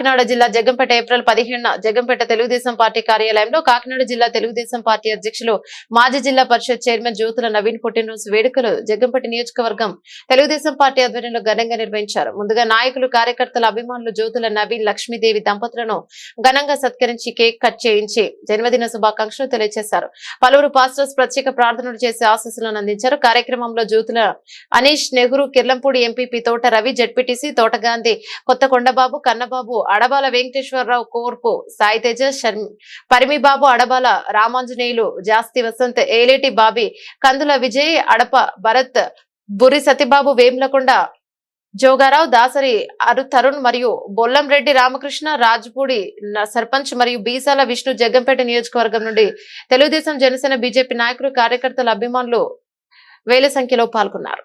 కాకినాడ జిల్లా జగ్గంపేట ఏప్రిల్ పదిహేనున జగ్గంపేట తెలుగుదేశం పార్టీ కార్యాలయంలో కాకినాడ జిల్లా తెలుగుదేశం పార్టీ అధ్యక్షులు మాజీ జిల్లా పరిషత్ చైర్మన్ జ్యోతుల నవీన్ పుట్టినరోజు వేడుకలు జగ్గంపేట నియోజకవర్గం తెలుగుదేశం పార్టీ ఆధ్వర్యంలో ఘనంగా నిర్వహించారు. ముందుగా నాయకులు కార్యకర్తల అభిమానులు జ్యోతుల నవీన్ లక్ష్మీదేవి దంపతులను ఘనంగా సత్కరించి కేక్ కట్ చేయించి జన్మదిన శుభాకాంక్షలు తెలియజేశారు పలువురు పాస్టర్స్ ప్రత్యేక ప్రార్థనలు చేసి ఆశీస్సులను అందించారు. కార్యక్రమంలో జ్యోతుల అనీష్ నెహ్రూ కిర్లంపూడి ఎంపీపీ తోట రవి జడ్పీటీసీ తోట గాంధీ కొత్త కొండబాబు కన్నబాబు అడబాల వెంకటేశ్వరరావు కోర్పు సాయి తేజ శర్మ పరిమిబాబు అడబాల రామాంజనేయులు జాస్తి వసంత్ ఏలేటి బాబి కందుల విజయ్ అడప భరత్ బురి సతిబాబు వేములకొండ జోగారావు దాసరి అరు తరుణ్ మరియు బొల్లం రెడ్డి రామకృష్ణ రాజ్పూడి సర్పంచ్ మరియు బీసాల విష్ణు జగ్గంపేట నియోజకవర్గం నుండి తెలుగుదేశం జనసేన బీజేపీ నాయకులు కార్యకర్తల అభిమానులు వేల సంఖ్యలో పాల్గొన్నారు.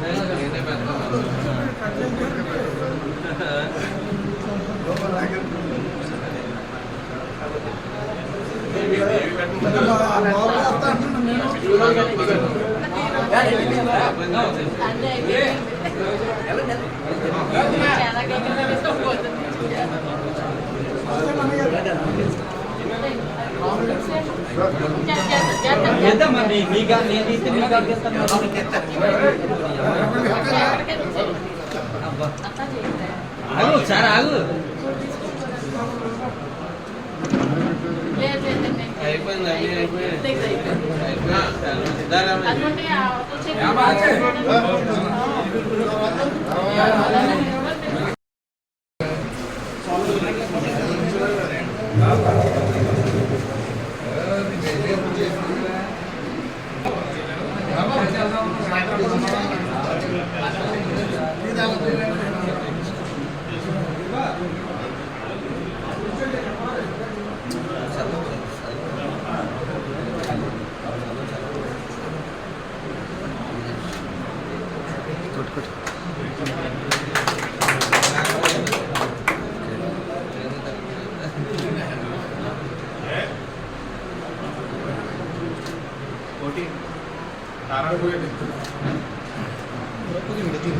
మరి నీకు నేను తీస్తే నీకు అడిగేస్తాను ఆగు Gracias. ఒకసారి ఆగు అయిపోయింది అన్నీ అయిపోయింది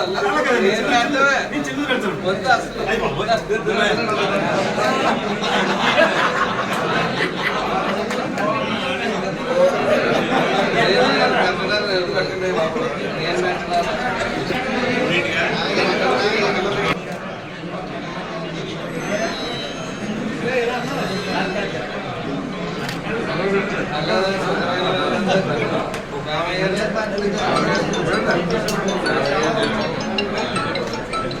అలా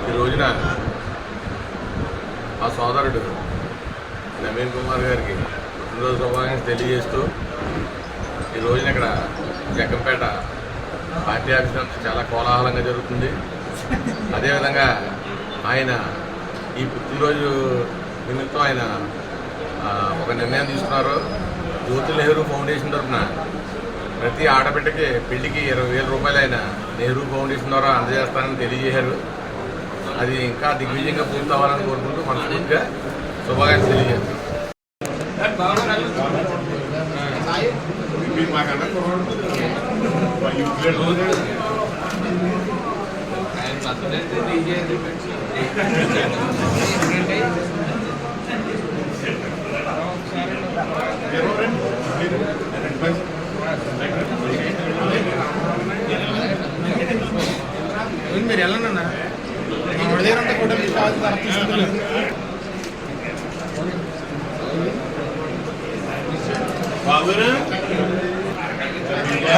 ఈ రోజున మా సోదరుడు నవీన్ కుమార్ గారికి పుట్టినరోజు శుభాకాంక్షలు తెలియజేస్తూ ఈ రోజున ఇక్కడ జగ్గంపేట పార్టీ ఆఫీస్ నందు చాలా కోలాహలంగా జరుగుతుంది. అదేవిధంగా ఆయన ఈ పుట్టినరోజు నిమిత్తం ఆయన ఒక నిర్ణయం తీసుకున్నారు. జ్యోతి నెహ్రూ ఫౌండేషన్ తరఫున ప్రతి ఆడబిడ్డకి పెళ్ళికి ఇరవై వేల రూపాయలు ఆయన నెహ్రూ ఫౌండేషన్ ద్వారా అందజేస్తానని తెలియజేశారు. అది ఇంకా దిగ్విజయంగా పూర్తి అవ్వాలని కోరుకుంటూ మనస్ఫూర్తిగా శుభాకాంక్షలు తెలియజేస్తాం మీరు వెళ్ళండి అన్న మా వాడి దగ్గర ఉంటే కూడా మీకు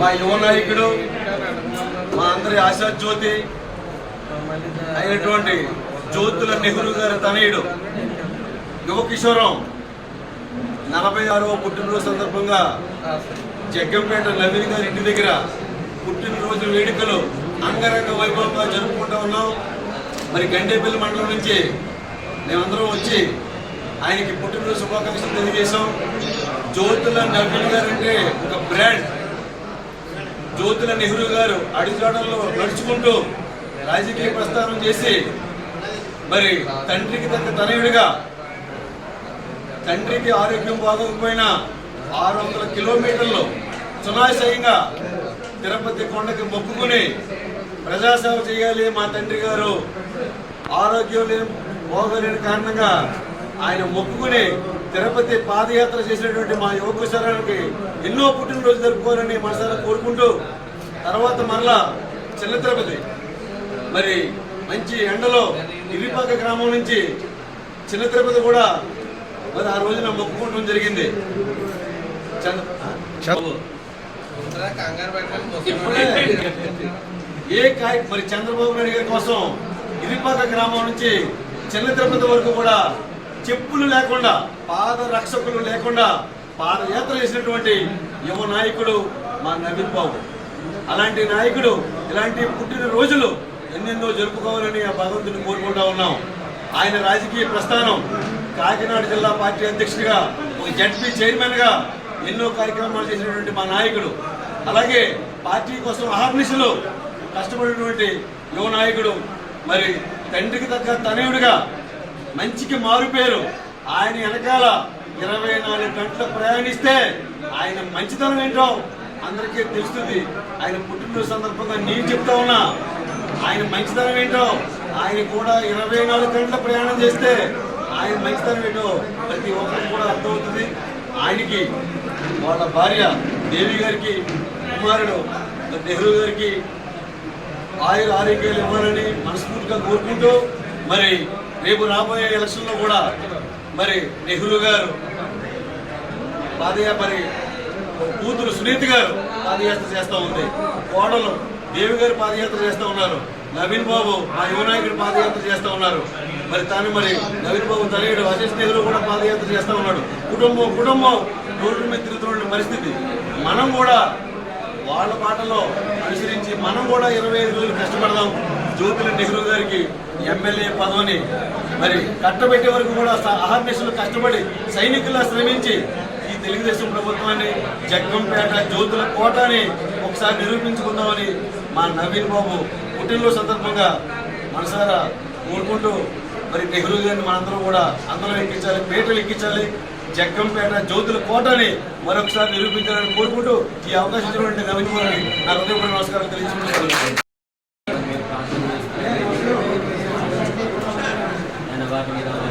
మా యువ నాయకుడు మా అందరి ఆశా జ్యోతి అయినటువంటి జ్యోతుల నెహ్రూ గారి తనయుడు యువ కిషోరం నలభై ఆరవ పుట్టినరోజు సందర్భంగా జగ్గంపేట నవీన్ గారి ఇంటి దగ్గర పుట్టినరోజు వేడుకలు అంగరంగ వైభవంగా జరుపుకుంటా ఉన్నాం. మరి గండేపల్లి మండలం నుంచి మేమందరం వచ్చి ఆయనకి పుట్టినరోజు శుభాకాంక్షలు తెలియజేశాం. జ్యోతుల నవీన్ గారు అంటే ఒక బ్రాండ్. జ్యోతుల నెహ్రూ గారు అడుగుజాడల్లో నడుచుకుంటూ రాజకీయ ప్రస్థానం చేసి మరి తండ్రికి తగ్గ తనయుడిగా తండ్రికి ఆరోగ్యం బాగోకపోయినా ఆరు వందల కిలోమీటర్లు సునాశయంగా తిరుపతి కొండకి మొక్కుకుని ప్రజాసేవ చేయాలి మా తండ్రి గారు. ఆరోగ్యం లేని బాగోలేని కారణంగా ఆయన మొక్కుకుని తిరుపతి పాదయాత్ర చేసినటువంటి మా యువకుశరానికి ఎన్నో పుట్టినరోజు జరుపుకోవాలని మనసారా కోరుకుంటూ తర్వాత మరలా చిన్న తిరుపతి. మరి మంచి ఎండలో ఇరిపాక గ్రామం నుంచి చిన్న తిరుపతి కూడా మరి ఆ రోజున మొక్కుకోవడం జరిగింది. ఏ కాయ మరి చంద్రబాబు నాయుడు గారి కోసం ఇరిపాక గ్రామం నుంచి చిన్న తిరుపతి వరకు కూడా చెప్పులు లేకుండా పాద రక్షకులు లేకుండా పాదయాత్ర చేసినటువంటి యువ నాయకుడు మా నవీన్ బాబు. అలాంటి నాయకుడు ఇలాంటి పుట్టిన రోజులు ఎన్నెన్నో జరుపుకోవాలని ఆ భగవంతుని కోరుకుంటా ఉన్నాం. ఆయన రాజకీయ ప్రస్థానం కాకినాడ జిల్లా పార్టీ అధ్యక్షుడిగా ఒక జడ్పీ చైర్మన్గా ఎన్నో కార్యక్రమాలు చేసినటువంటి మా నాయకుడు. అలాగే పార్టీ కోసం అహర్నిశలు కష్టపడినటువంటి యువ నాయకుడు మరి తండ్రికి తగ్గ తనయుడిగా మంచికి మారుపేరు. ఆయన వెనకాల ఇరవై నాలుగు గంటలు ప్రయాణిస్తే ఆయన మంచితనం ఏంటో అందరికీ తెలుస్తుంది. ఆయన పుట్టినరోజు సందర్భంగా నేను చెప్తా ఉన్నా ఆయన మంచితనం ఏంటో ఆయన కూడా ఇరవై నాలుగు గంటల ప్రయాణం చేస్తే ఆయన మంచితనం ఏంటో ప్రతి ఒక్కరికి కూడా అర్థమవుతుంది. ఆయనకి వాళ్ళ భార్య దేవి గారికి కుమారుడు నెహ్రూ గారికి ఆయుర ఆరోగ్యాలు ఇవ్వాలని మనస్ఫూర్తిగా కోరుకుంటూ మరి రేపు రాబోయే ఎలక్షన్లో కూడా మరి నెహ్రూ గారు పాదయాత్ర మరి కూతురు సునీత గారు పాదయాత్ర చేస్తూ ఉంది. కోడలు దేవి గారు పాదయాత్ర చేస్తూ ఉన్నారు. నవీన్ బాబు మా యువనాయకుడు పాదయాత్ర చేస్తూ ఉన్నారు. మరి తాను మరి నవీన్ బాబు తనయుడు అశేష్ నెహ్రూ కూడా పాదయాత్ర చేస్తూ ఉన్నాడు. కుటుంబం కుటుంబం రోడ్డు మీద తిరుగుతున్న పరిస్థితి. మనం కూడా వాళ్ళ పాటలో అనుసరించి మనం కూడా ఇరవై ఐదు రోజులు కష్టపడదాం. జ్యోతిల నెహ్రూ గారికి ఎమ్మెల్యే పదవిని మరి కట్టబెట్టే వరకు కూడా అహర్నిశలు కష్టపడి సైనికులా శ్రమించి ఈ తెలుగుదేశం ప్రభుత్వాన్ని జగ్గంపేట జ్యోతుల కోటని ఒకసారి నిరూపించుకుందామని మా నవీన్ బాబు పుట్టినరోజు సందర్భంగా మనసారా కోరుకుంటూ మరి నెహ్రూ గారిని మనందరం కూడా అందరం ఎక్కించాలి పేటలు ఎక్కించాలి జగ్గంపేట జ్యోతుల కోటని మరొకసారి నిరూపించాలని కోరుకుంటూ ఈ అవకాశం ఇచ్చినటువంటి నవీన్ కుమార్ని నా హృదయపూర్వ నమస్కారం తెలియజేసుకుంటున్నాను ఆయన వారి మీద మన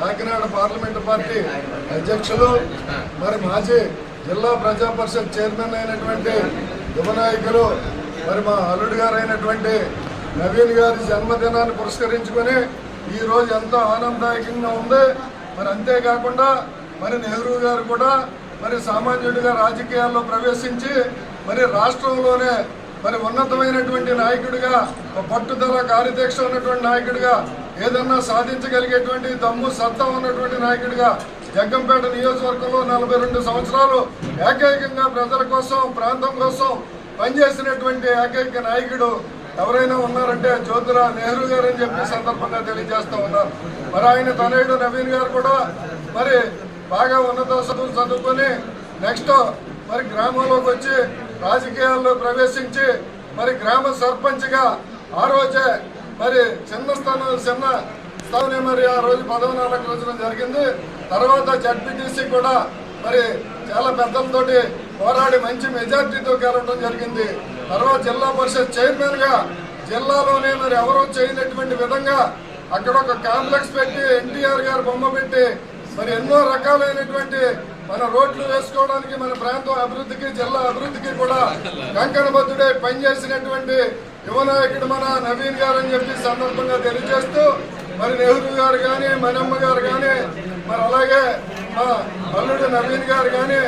కాకినాడ పార్లమెంటు పార్టీ అధ్యక్షులు మరి మాజీ జిల్లా ప్రజా పరిషత్ చైర్మన్ అయినటువంటి యువనాయకులు మరి మా అల్లుడు గారు అయినటువంటి నవీన్ గారి జన్మదినాన్ని పురస్కరించుకొని ఈరోజు ఎంతో ఆనందదాయకంగా ఉంది. మరి అంతేకాకుండా మరి నెహ్రూ గారు కూడా మరి సామాన్యుడిగా రాజకీయాల్లో ప్రవేశించి మరి రాష్ట్రంలోనే మరి ఉన్నతమైనటువంటి నాయకుడిగా ఒక పట్టుదల కార్యదక్ష ఉన్నటువంటి నాయకుడిగా ఏదన్నా సాధించగలిగేటువంటి దమ్ము సత్తా ఉన్నటువంటి నాయకుడిగా జగ్గంపేట నియోజకవర్గంలో నలభై రెండు సంవత్సరాలు ఏకైకంగా ప్రజల కోసం ప్రాంతం కోసం పనిచేసినటువంటి ఏకైక నాయకుడు ఎవరైనా ఉన్నారంటే జ్యోతిరా నెహ్రూ గారు అని చెప్పి సందర్భంగా తెలియజేస్తూ ఉన్నారు మరి ఆయన తనయుడు నవీన్ గారు కూడా మరి బాగా ఉన్నత చదువులు చదువుకొని నెక్స్ట్ మరి గ్రామంలోకి వచ్చి రాజకీయాల్లో ప్రవేశించి మరి గ్రామ సర్పంచ్గా ఆ రోజే మరి చిన్న స్థానం చిన్న స్థానం మరి ఆ రోజు పదవి రోజున జరిగింది. తర్వాత జడ్పీటీసీ కూడా మరి చాలా పెద్దలతోటి పోరాడి మంచి మెజార్టీతో గెలవడం జరిగింది. తర్వాత జిల్లా పరిషత్ చైర్మన్గా జిల్లాలోనే మరి ఎవరూ చేయనటువంటి విధంగా అక్కడ ఒక కాంప్లెక్స్ పెట్టి ఎన్టీఆర్ గారు బొమ్మ పెట్టి మరి ఎన్నో రకాలైనటువంటి మన రోడ్లు వేసుకోవడానికి మన ప్రాంతం అభివృద్ధికి జిల్లా అభివృద్ధికి కూడా కంకణబద్ధుడై పనిచేసినటువంటి యువనాయకుడు మన నవీన్ గారు అని చెప్పి సందర్భంగా తెలియజేస్తూ మరి నెహ్రూ గారు కానీ మనమ్మ గారు కానీ మరి అలాగే మా అల్లుడు నవీన్ గారు కానీ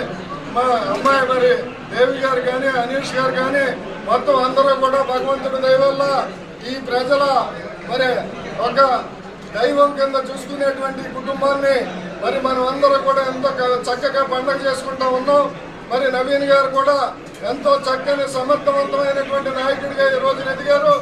మా అమ్మాయి మరి దేవి గారు కానీ అనీష్ గారు కానీ మొత్తం అందరూ కూడా భగవంతుడి దయవల్ల ఈ ప్రజల మరి ఒక దైవం కింద చూసుకునేటువంటి కుటుంబాన్ని మరి మనం అందరూ కూడా ఎంతో చక్కగా పండగ చేసుకుంటా ఉన్నాం. మరి నవీన్ గారు కూడా ఎంతో చక్కని సమర్థవంతమైనటువంటి నాయకుడిగా ఈ రోజున ఎదిగారు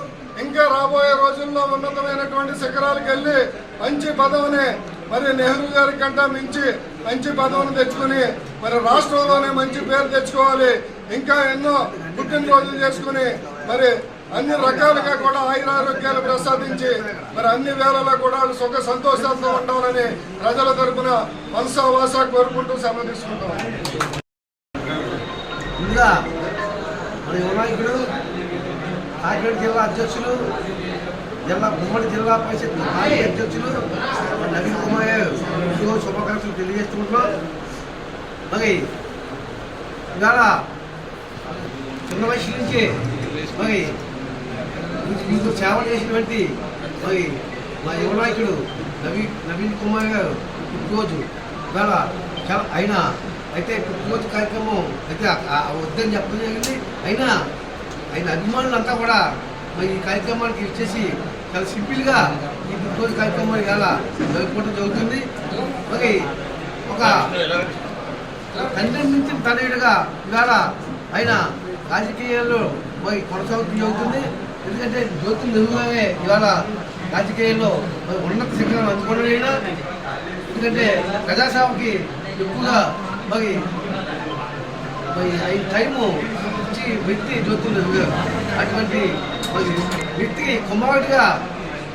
ఇంకా రాబోయే రోజుల్లో ఉన్నతమైనటువంటి శిఖరాలకు వెళ్ళి మంచి పదవిని మరి నెహ్రూ గారి కంటే మించి మంచి పదవిని తెచ్చుకుని మరి రాష్ట్రంలోనే మంచి పేరు తెచ్చుకోవాలి. ఇంకా ఎన్నో పుట్టినరోజులు చేసుకుని మరి అన్ని రకాలుగా కూడా ఆయురారోగ్యాలు ప్రసాదించి మరి అన్ని వేళలా కూడా సుఖ సంతోషాలతో ఉండాలని ప్రజల తరఫున మనసావాస కోరుకుంటూ సమర్థిస్తుంటాం తీసుకుంటాం ముందుగా మన యువనాయకుడు కాకినాడ జిల్లా అధ్యక్షులు జిల్లా ఉమ్మడి జిల్లా పరిషత్ మాజీ అధ్యక్షులు మన నవీన్ కుమార్ గారు ఈరోజు శుభాకాంక్షలు తెలియజేస్తున్నాం మరి ఇవాళ చిన్న వయసు నుంచి మరి మీకు- మీకు సేవ చేసినటువంటి మరి మా యువనాయకుడు నవీన్ నవీన్ కుమార్ గారు పుట్టినరోజు ఇవాళ చాలా అయినా అయితే పుట్టినరోజు కార్యక్రమం అయితే ఆ- వద్దని చెప్పడం జరిగింది అయినా ఆయన అభిమానులంతా కూడా మరి ఈ కార్యక్రమానికి ఇచ్చేసి చాలా సింపుల్గా ఈ పుట్టినరోజు కార్యక్రమం ఇలా జరుపుకోవడం జరుగుతుంది. మరి ఒక తండ్రి నుంచి తనయుడుగా ఇవాళ ఆయన రాజకీయాల్లో మరి కొనసాగుతూ జరుగుతుంది. ఎందుకంటే జ్యోతి నెహ్రూగానే ఇవాళ రాజకీయాల్లో మరి ఉన్నత శిక్షణ అందుకోవడం ఎందుకంటే ప్రజాసేవకి ఎక్కువగా మరి మరి ఈ టైము ఇచ్చి వ్యక్తి జ్యోతి అటువంటి మరి వ్యక్తికి కుమారుడిగా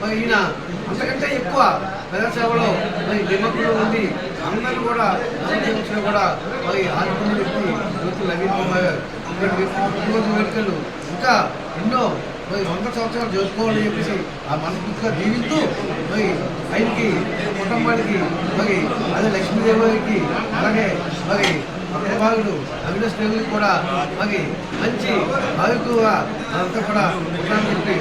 మరి ఈయన అంతకంటే ఎక్కువ ప్రజాసేవలో మరి నిమగ్నంలో ఉండి అందరూ కూడా అందరూ కూడా మరి ఆత్మ వ్యక్తి జ్యోతి నవీన్ కుమార్ గారు వేడుకలు ఇంకా ఎన్నో మరి వంద సంవత్సరాలు చేసుకోవాలని చెప్పేసి ఆ మనస్ఫూర్తిగా దీవిస్తూ మరి ఆయనకి కుటుంబానికి మరి అదే లక్ష్మీదేవికి అలాగే మరి అగ్రభాగుడు అవినాష్ దేవుడికి కూడా మరి మంచి ఆయుకుగా అంతా కూడా ఉంటానని చెప్పి